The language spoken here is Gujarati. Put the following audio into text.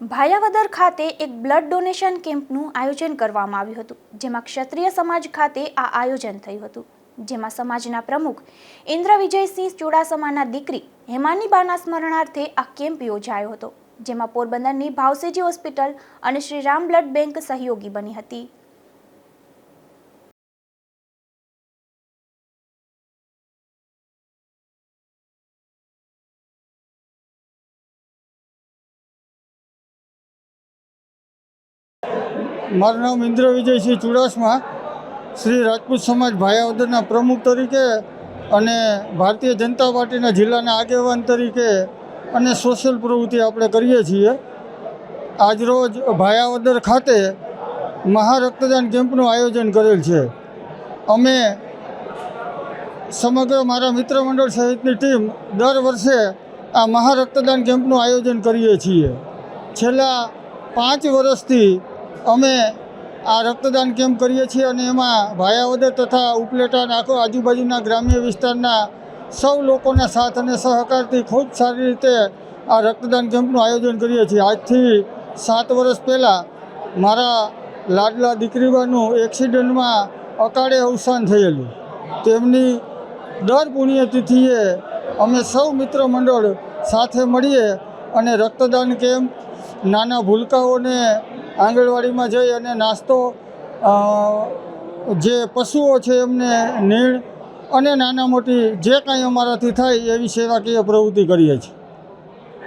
ભાયાવદર ખાતે એક બ્લડ ડોનેશન કેમ્પનું આયોજન કરવામાં આવ્યું હતું, જેમાં ક્ષત્રિય સમાજ ખાતે આ આયોજન થયું હતું. જેમાં સમાજના પ્રમુખ ઇન્દ્ર વિજયસિંહ ચુડાસમાના દીકરી હેમાનીબાના સ્મરણાર્થે આ કેમ્પ યોજાયો હતો, જેમાં પોરબંદરની ભાવસેજી હોસ્પિટલ અને શ્રી રામ બ્લડ બેંક સહયોગી બની હતી. મારું નામ ઇન્દ્ર વિજયસિંહ ચુડાસમા. શ્રી રાજપૂત સમાજ ભાયાવદરના પ્રમુખ તરીકે અને ભારતીય જનતા પાર્ટીના જિલ્લાના આગેવાન તરીકે અને સોશિયલ પ્રવૃત્તિ આપણે કરીએ છીએ. આજરોજ ભાયાવદર ખાતે મહારક્તદાન કેમ્પનું આયોજન કરેલ છે. અમે સમગ્ર મારા મિત્ર મંડળ સહિતની ટીમ દર વર્ષે આ મહારક્તદાન કેમ્પનું આયોજન કરીએ છીએ. છેલ્લા પાંચ વર્ષથી અમે આ રક્તદાન કેમ્પ કરીએ છીએ અને એમાં ભાયાવદર તથા ઉપલેટા આખો આજુબાજુના ગ્રામ્ય વિસ્તારના સૌ લોકોના સાથ અને સહકારથી ખૂબ સારી રીતે આ રક્તદાન કેમ્પનું આયોજન કરીએ છીએ. આજથી સાત વર્ષ પહેલાં મારા લાડલા દીકરીબાનું એક્સિડન્ટમાં અકાળે અવસાન થયેલું. તેમની દર પુણ્યતિથિએ અમે સૌ મિત્ર મંડળ સાથે મળીએ અને રક્તદાન કેમ્પ નાના ભૂલકાઓને આંગણવાડીમાં જઈ અને નાસ્તો જે પશુઓ છે એમને નીણ અને નાના મોટી જે કાંઈ અમારાથી થાય એવી સેવાકીય પ્રવૃત્તિ કરીએ છીએ.